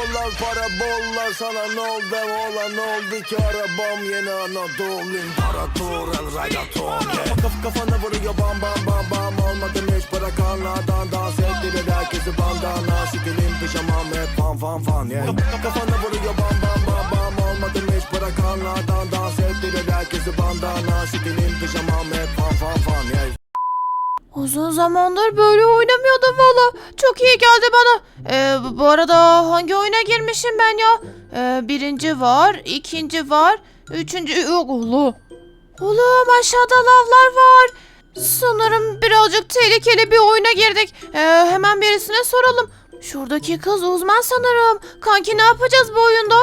dolar para bollar sana ne oldu? Ola ne oldu ki? Arabam yeni Anadolu İmparator el raylator yeah. Kaf kafana vuruyor bam bam bam bam. Olmadım hiç bırakanlardan Dans ettirir herkesi bandana Sikilim pijamam hep fan fan fan yeah. Kaf- Kafana vuruyor bam bam bam bam. Olmadım hiç bırakanlardan Dans ettirir herkesi bandana Sikilim pijamam hep fan fan fan yeah. Uzun zamandır böyle oynamıyordum valla. Çok iyi geldi bana. Ee, bu- arada hangi oyuna girmişim ben ya? Ee, birinci var, ikinci var, üçüncü yok ulu. Oğlum aşağıda lavlar var. Sanırım birazcık tehlikeli bir oyuna girdik. Ee, hemen birisine soralım. Şuradaki kız uzman sanırım. Kanki ne yapacağız bu oyunda?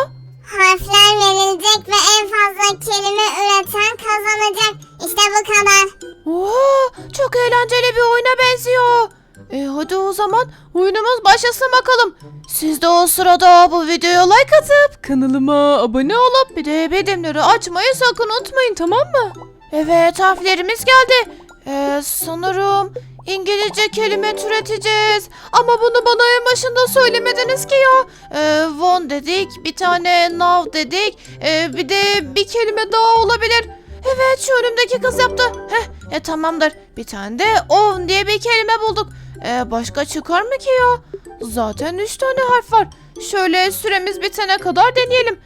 Harfler verilecek ve en fazla kelime üreten kazanacak. İşte bu kadar. Oha çok eğlenceli bir oyuna benziyor. E hadi o zaman oyunumuz başlasın bakalım. Siz de o sırada bu videoya like atıp kanalıma abone olup bir de bildirimleri açmayı sakın unutmayın tamam mı? Evet harflerimiz geldi. E, sanırım İngilizce kelime türeteceğiz. Ama bunu bana en başında söylemediniz ki ya. E, won dedik, bir tane now dedik, e, bir de bir kelime daha olabilir. Evet şu önümdeki kız yaptı. Heh e tamamdır. Bir tane de on diye bir kelime bulduk. E, başka çıkar mı ki ya? Zaten üç tane harf var. Şöyle süremiz bitene kadar deneyelim.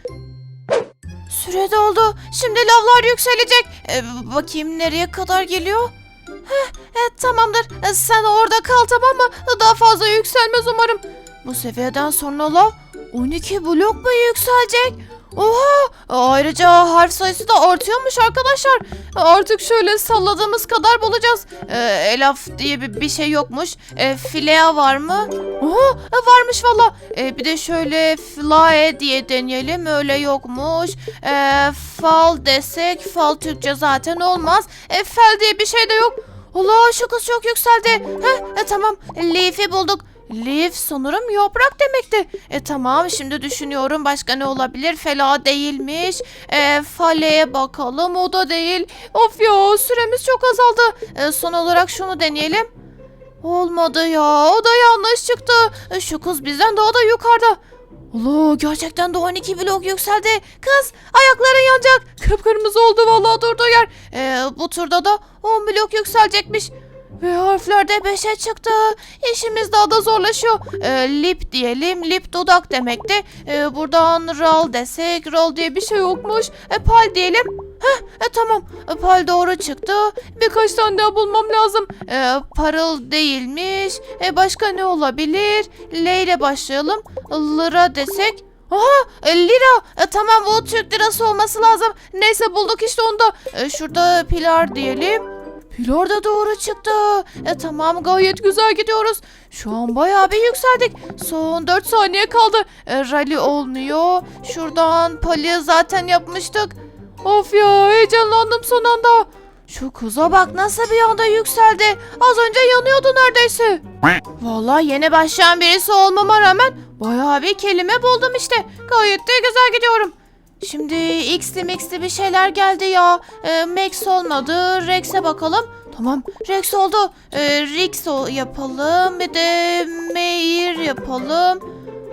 Süre doldu. Şimdi lavlar yükselecek. E, bakayım nereye kadar geliyor. Heh, e, tamamdır. E, sen orada kal tamam mı? Daha fazla yükselmez umarım. Bu seviyeden sonra lav 12 blok mu yükselecek? Oha! Ayrıca harf sayısı da artıyormuş arkadaşlar. Artık şöyle salladığımız kadar bulacağız. Ee, elaf diye bir, bir şey yokmuş. Ee, filea var mı? Oha! e, Varmış valla. Ee, bir de şöyle flae diye deneyelim. Öyle yokmuş. Ee, fal desek fal Türkçe zaten olmaz. Ee, fel diye bir şey de yok. Allah şu kız çok yükseldi. Heh, e, tamam. Leaf'i bulduk. Leaf sanırım yaprak demekti. E tamam şimdi düşünüyorum başka ne olabilir? Fela değilmiş. E, fale'ye bakalım o da değil. Of ya süremiz çok azaldı. E, son olarak şunu deneyelim. Olmadı ya o da yanlış çıktı. E, şu kız bizden daha da yukarıda. Allah gerçekten de 12 blok yükseldi. Kız ayakların yanacak. Kıpkırmızı oldu vallahi durduğu yer. E, bu turda da 10 blok yükselecekmiş. Ve harfler de 5'e çıktı. İşimiz daha da zorlaşıyor. Ee, lip diyelim. Lip dudak demekti. Ee, buradan ral desek. Ral diye bir şey yokmuş. E, pal diyelim. Heh, e, tamam. E, pal doğru çıktı. Birkaç tane daha bulmam lazım. E, parıl değilmiş. E, başka ne olabilir? L ile başlayalım. Lıra desek. Aha e, lira. E, tamam bu Türk lirası olması lazım. Neyse bulduk işte onu da. E, şurada pilar diyelim. Pilar da doğru çıktı. E tamam gayet güzel gidiyoruz. Şu an bayağı bir yükseldik. Son 4 saniye kaldı. E, rally olmuyor. Şuradan pali zaten yapmıştık. Of ya heyecanlandım son anda. Şu kıza bak nasıl bir anda yükseldi. Az önce yanıyordu neredeyse. Vallahi yeni başlayan birisi olmama rağmen bayağı bir kelime buldum işte. Gayet de güzel gidiyorum. Şimdi X'li Mix'li bir şeyler geldi ya. Ee, Max olmadı. Rex'e bakalım. Tamam Rex oldu. Rix o- yapalım. Bir de Meir yapalım.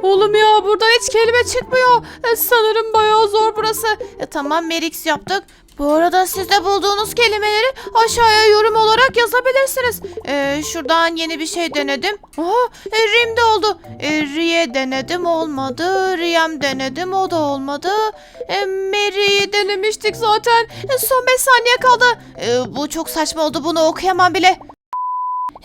Oğlum ya burada hiç kelime çıkmıyor. Ee, sanırım bayağı zor burası. E, tamam Merix yaptık. Bu arada siz de bulduğunuz kelimeleri aşağıya yorum olarak yazabilirsiniz. Ee, şuradan yeni bir şey denedim. Aha, e, rim de oldu. E, riye denedim olmadı. Riyem denedim o da olmadı. E, Mary'i denemiştik zaten. E, son 5 saniye kaldı. E, bu çok saçma oldu bunu okuyamam bile.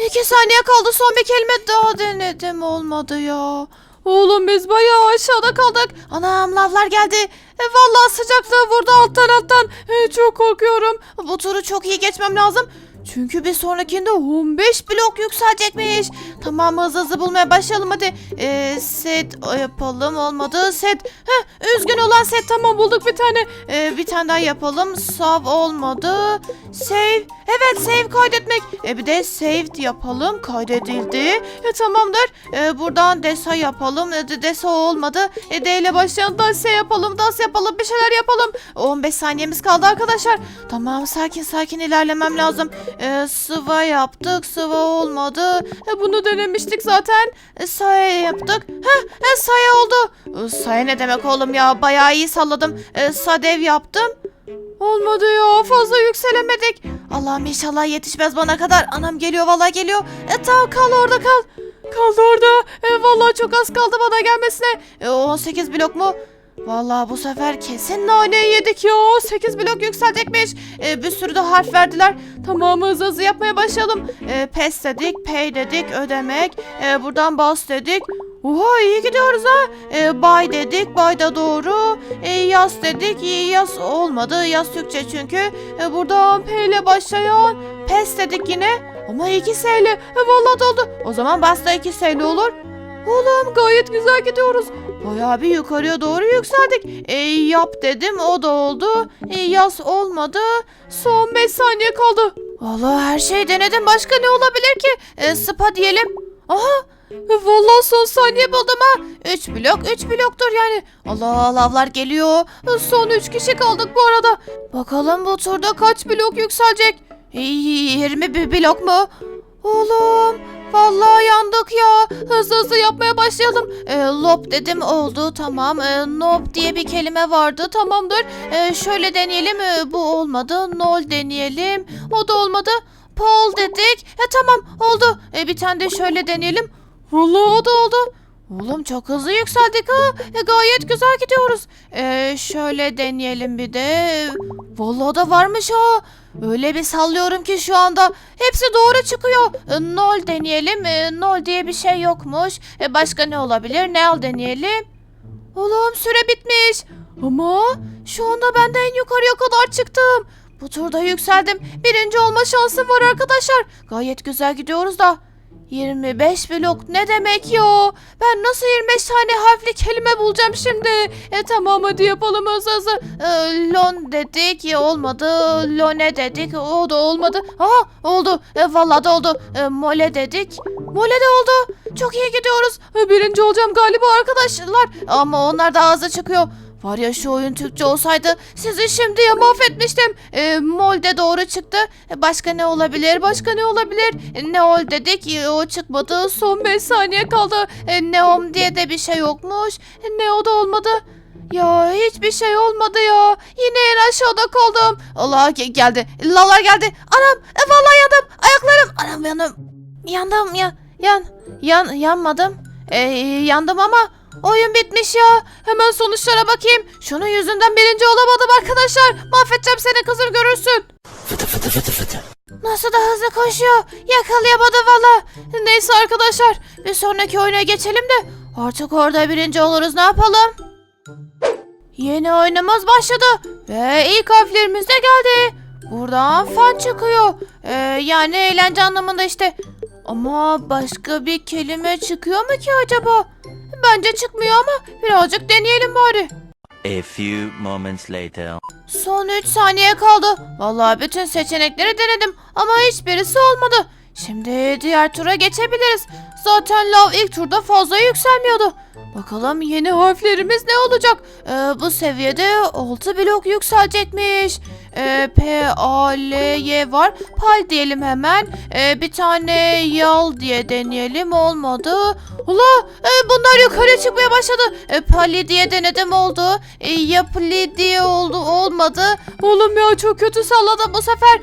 2 saniye kaldı son bir kelime daha denedim olmadı ya. Oğlum biz bayağı aşağıda kaldık. Anam lavlar geldi. E, vallahi sıcaklığı vurdu alttan alttan. E, çok korkuyorum. Bu turu çok iyi geçmem lazım. Çünkü bir sonrakinde 15 blok yükselecekmiş. Tamam hızlı hızlı bulmaya başlayalım hadi. Ee, set yapalım olmadı. Set. Heh, üzgün olan set tamam bulduk bir tane. Ee, bir tane daha yapalım. Save olmadı. Save. Evet save kaydetmek. E, bir de saved yapalım. Kaydedildi. E, tamamdır. E, buradan desa yapalım. E, de- desa olmadı. E, D ile başlayan danse yapalım. Dans yapalım. Bir şeyler yapalım. 15 saniyemiz kaldı arkadaşlar. Tamam sakin sakin ilerlemem lazım. E, sıva yaptık. Sıva olmadı. E, bunu denemiştik zaten. E, saya yaptık. Heh, e, saya oldu. E, saya ne demek oğlum ya? Bayağı iyi salladım. E, sadev yaptım. Olmadı ya fazla yükselemedik. Allah'ım inşallah yetişmez bana kadar. Anam geliyor vallahi geliyor. E tamam kal orada kal. Kaldı orada. E, vallahi çok az kaldı bana gelmesine. E, 18 blok mu? Vallahi bu sefer kesin naneyi yedik ya. 8 blok yükselecekmiş. E, bir sürü de harf verdiler. Tamam hızlı hızlı yapmaya başlayalım. E, pes dedik, pay dedik, ödemek. E, buradan bas dedik. Oha iyi gidiyoruz ha. E, bay dedik, bay da doğru. E, yaz dedik, yaz olmadı. Yaz Türkçe çünkü. E, buradan P ile başlayan pes dedik yine. Ama iki S ile. E, vallahi doldu. O zaman bas da iki S olur. Oğlum gayet güzel gidiyoruz. Bayağı bir yukarıya doğru yükseldik. E, yap dedim o da oldu. E, yaz olmadı. Son 5 saniye kaldı. Vallahi her şeyi denedim. Başka ne olabilir ki? E, spa diyelim. Aha e, Vallahi son saniye buldum ha. 3 blok 3 bloktur yani. Allah lavlar geliyor. E, Son 3 kişi kaldık bu arada. Bakalım bu turda kaç blok yükselecek? E, 21 blok mu? Oğlum vallahi yandık ya. Hızlı hızlı yapmaya başlayalım. E, lop dedim oldu tamam. E, nop diye bir kelime vardı tamamdır. E, şöyle deneyelim. E, bu olmadı. Nol deneyelim. O da olmadı. Pol dedik. E tamam oldu. E, bir tane de şöyle deneyelim. Vallahi o da oldu. Oğlum çok hızlı yükseldik ha. E, gayet güzel gidiyoruz. E, şöyle deneyelim bir de. Vallahi da varmış ha. Öyle bir sallıyorum ki şu anda hepsi doğru çıkıyor. E, nol deneyelim. E, nol diye bir şey yokmuş. E, başka ne olabilir? Nel deneyelim. Oğlum süre bitmiş. Ama şu anda ben de en yukarıya kadar çıktım. Bu turda yükseldim. Birinci olma şansım var arkadaşlar. Gayet güzel gidiyoruz da. 25 blok ne demek ya? Ben nasıl 25 tane harfli kelime bulacağım şimdi? E tamam hadi yapalım hızlı. E, lon dedik ya olmadı. Lone dedik o da olmadı. Aha oldu. E, vallahi da oldu. E, mole dedik. Mole de oldu. Çok iyi gidiyoruz. E, birinci olacağım galiba arkadaşlar. Ama onlar daha hızlı çıkıyor. Var ya şu oyun Türkçe olsaydı sizi şimdiye mahvetmiştim. E, mol de doğru çıktı. E, başka ne olabilir? Başka ne olabilir? E, neol dedik. E, o çıkmadı. Son 5 saniye kaldı. E, neom diye de bir şey yokmuş. E, neo da olmadı. Ya hiçbir şey olmadı ya. Yine en aşağıda kaldım. Allah ge- geldi. Lavlar geldi. Anam e, vallahi yandım. Ayaklarım. Anam yandım. Yandım ya. Yan. Yan. Yanmadım. E, yandım ama oyun bitmiş ya. Hemen sonuçlara bakayım. Şunun yüzünden birinci olamadım arkadaşlar. Mahvedeceğim seni kızır görürsün. Nasıl da hızlı koşuyor. Yakalayamadı valla. Neyse arkadaşlar. Bir sonraki oyuna geçelim de artık orada birinci oluruz. Ne yapalım? Yeni oyunumuz başladı. Ve ilk harflerimiz de geldi. Buradan fan çıkıyor. Ee, yani eğlence anlamında işte. Ama başka bir kelime çıkıyor mu ki acaba? Bence çıkmıyor ama birazcık deneyelim bari. A few moments later. Son 3 saniye kaldı. Vallahi bütün seçenekleri denedim ama hiçbirisi olmadı. Şimdi diğer tura geçebiliriz. Zaten lav ilk turda fazla yükselmiyordu. Bakalım yeni harflerimiz ne olacak? Ee, bu seviyede 6 blok yükselecekmiş. Ee, P, A, L, Y var. Pal diyelim hemen. Ee, bir tane yal diye deneyelim. Olmadı. Ula e, bunlar yukarı çıkmaya başladı. E, pali diye denedim oldu. E, yapli diye oldu olmadı. Oğlum ya çok kötü salladım bu sefer.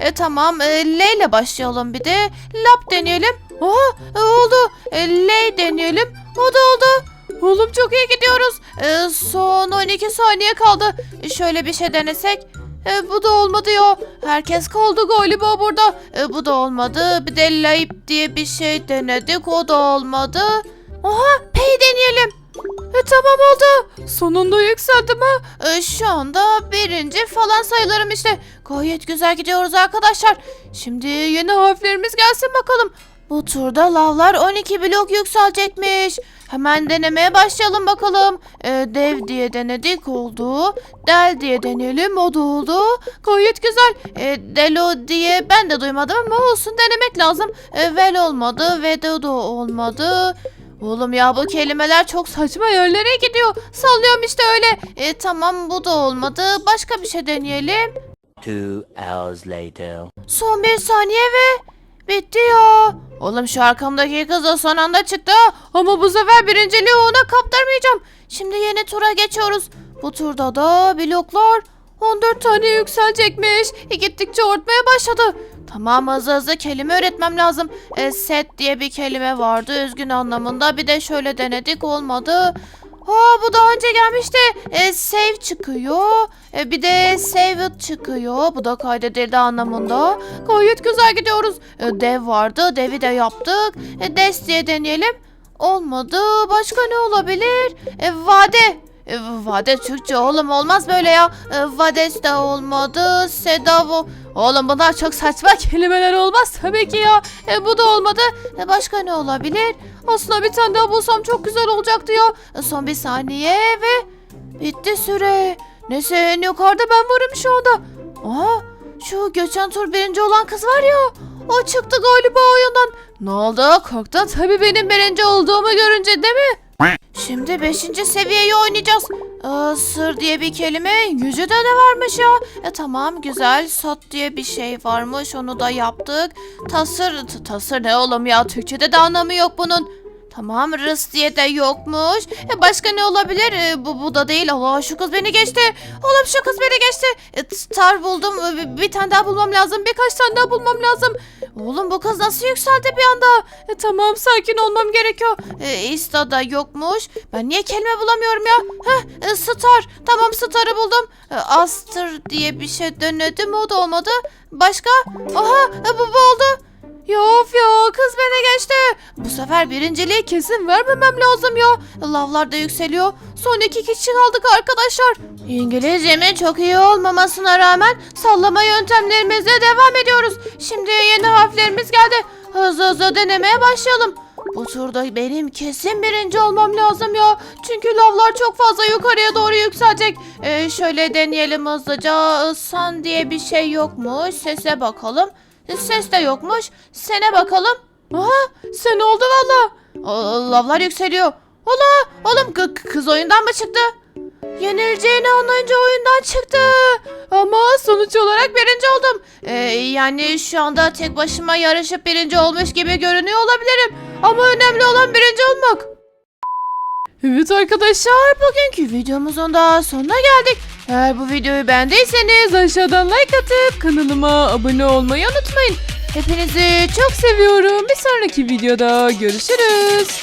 E, tamam e, L ile başlayalım bir de. Lap deneyelim. Aha e, oldu. E, L deneyelim. O da oldu. Oğlum çok iyi gidiyoruz. E, son 12 saniye kaldı. Şöyle bir şey denesek. E, bu da olmadı ya. Herkes kaldı galiba burada. E, bu da olmadı. Bir de layıp diye bir şey denedik. O da olmadı. Aha pay deneyelim. E, tamam oldu. Sonunda yükseldim ha. E, şu anda birinci falan sayılırım işte. Gayet güzel gidiyoruz arkadaşlar. Şimdi yeni harflerimiz gelsin bakalım. Bu turda lavlar 12 blok yükselecekmiş. Hemen denemeye başlayalım bakalım. E, dev diye denedik oldu. Del diye deneyelim o da oldu. Gayet güzel. E, delo diye ben de duymadım ama olsun denemek lazım. E, vel olmadı. Vedo da olmadı. Oğlum ya bu kelimeler çok saçma yerlere gidiyor. Sallıyorum işte öyle. E, tamam bu da olmadı. Başka bir şey deneyelim. Two hours later. Son bir saniye ve bitti ya. Oğlum şu arkamdaki kız da son anda çıktı. Ama bu sefer birinciliği ona kaptırmayacağım. Şimdi yeni tura geçiyoruz. Bu turda da bloklar 14 tane yükselecekmiş. E, gittikçe artmaya başladı. Tamam hızlı hızlı kelime öğretmem lazım. E, set diye bir kelime vardı üzgün anlamında. Bir de şöyle denedik olmadı. Aa bu daha önce gelmişti. E, save çıkıyor. E, bir de save it çıkıyor. Bu da kaydedildi anlamında. Gayet güzel gidiyoruz. E, dev vardı. Devi de yaptık. E, des diye deneyelim. Olmadı. Başka ne olabilir? E, vade. E, vade Türkçe oğlum olmaz böyle ya. E, vades de olmadı. Sedavo. Oğlum bunlar çok saçma kelimeler olmaz tabii ki ya. E, bu da olmadı. E, başka ne olabilir? Aslında bir tane daha bulsam çok güzel olacaktı ya. E, son bir saniye ve bitti süre. Neyse en yukarıda ben varım şu anda. Aa şu geçen tur birinci olan kız var ya. O çıktı galiba oyundan. Ne oldu? Korktun tabii benim birinci olduğumu görünce değil mi? Şimdi 5. seviyeyi oynayacağız. Ee, sır diye bir kelime yüzüde de varmış ya. E tamam güzel. Sot diye bir şey varmış onu da yaptık. Tasır, tasır ne oğlum ya Türkçe'de de anlamı yok bunun. Tamam rıs diye de yokmuş. E başka ne olabilir? E, bu, bu da değil. Allah şu kız beni geçti. Oğlum şu kız beni geçti. E, star buldum. E, bir tane daha bulmam lazım. Birkaç tane daha bulmam lazım. Oğlum bu kız nasıl yükseldi bir anda? E, tamam sakin olmam gerekiyor. E, Insta da yokmuş. Ben niye kelime bulamıyorum ya? Heh, e, star. Tamam starı buldum. E, Aster diye bir şey denedim o da olmadı. Başka? Aha e, bu, bu oldu. Ya of ya kız beni geçti. Bu sefer birinciliği kesin vermemem lazım ya. Lavlar da yükseliyor. Son iki kişi kaldık arkadaşlar. İngilizcemin çok iyi olmamasına rağmen sallama yöntemlerimizle devam ediyoruz. Şimdi yeni harflerimiz geldi. Hızlı hızlı denemeye başlayalım. Bu turda benim kesin birinci olmam lazım ya. Çünkü lavlar çok fazla yukarıya doğru yükselecek. Ee, şöyle deneyelim hızlıca. San diye bir şey yokmuş. Sese bakalım. Ses de yokmuş. Sene bakalım. Aha sen oldu valla. Lavlar yükseliyor. Ola oğlum kı- kı- kız oyundan mı çıktı? Yenileceğini anlayınca oyundan çıktı. Ama sonuç olarak birinci oldum. Ee, yani şu anda tek başıma yarışıp birinci olmuş gibi görünüyor olabilirim. Ama önemli olan birinci olmak. Evet arkadaşlar bugünkü videomuzun da sonuna geldik. Eğer bu videoyu beğendiyseniz aşağıdan like atıp kanalıma abone olmayı unutmayın. Hepinizi çok seviyorum. Bir sonraki videoda görüşürüz.